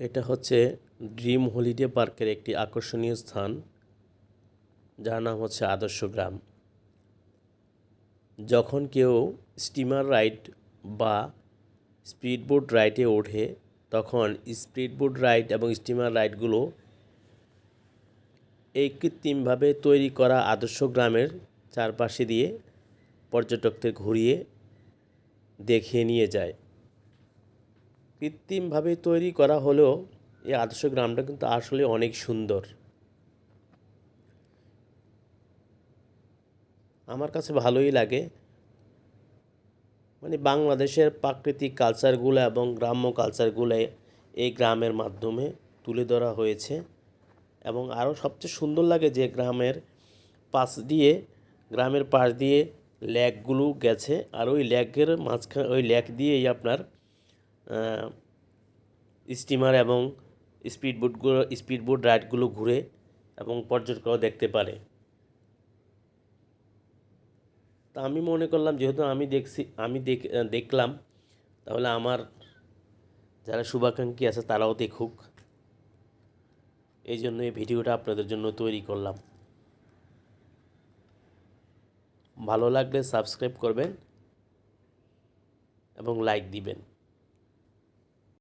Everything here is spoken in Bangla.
এটা হচ্ছে ড্রিম হলিডে পার্কের একটি আকর্ষণীয় স্থান, যার নাম হচ্ছে আদর্শ গ্রাম। যখন কেউ স্টিমার রাইড বা স্পিডবোট রাইডে ওঠে, তখন স্পিডবোট রাইড এবং স্টিমার রাইডগুলো এই কৃত্রিমভাবে তৈরি করা আদর্শ গ্রামের চারপাশে দিয়ে পর্যটকদের ঘুরিয়ে দেখিয়ে নিয়ে যায়। কৃত্রিমভাবে তৈরি করা হলেও এই আদর্শ গ্রামটা কিন্তু আসলে অনেক সুন্দর। আমার কাছে ভালোই লাগে। মানে বাংলাদেশের প্রাকৃতিক কালচারগুলো এবং গ্রাম্য কালচারগুলো এই গ্রামের মাধ্যমে তুলে ধরা হয়েছে এবং আরও সবচেয়ে সুন্দর লাগে যে গ্রামের পাশ দিয়ে, গ্রামের পাশ দিয়ে ল্যাকগুলো গেছে আর ওই ল্যাকের মাঝখানে, ওই ল্যাক দিয়েই আপনার স্টিমার এবং স্পিডবোটগুলো স্পিডবোট রাইডগুলো ঘুরে এবং পর্যটকরাও দেখতে পারে। তা আমি মনে করলাম, যেহেতু আমি দেখছি, আমি দেখ দেখলাম, তাহলে আমার যারা শুভাকাঙ্ক্ষী আছে তারাও দেখুক। এই জন্য এই ভিডিওটা আপনাদের জন্য তৈরি করলাম। ভালো লাগলে সাবস্ক্রাইব করবেন এবং লাইক দিবেন।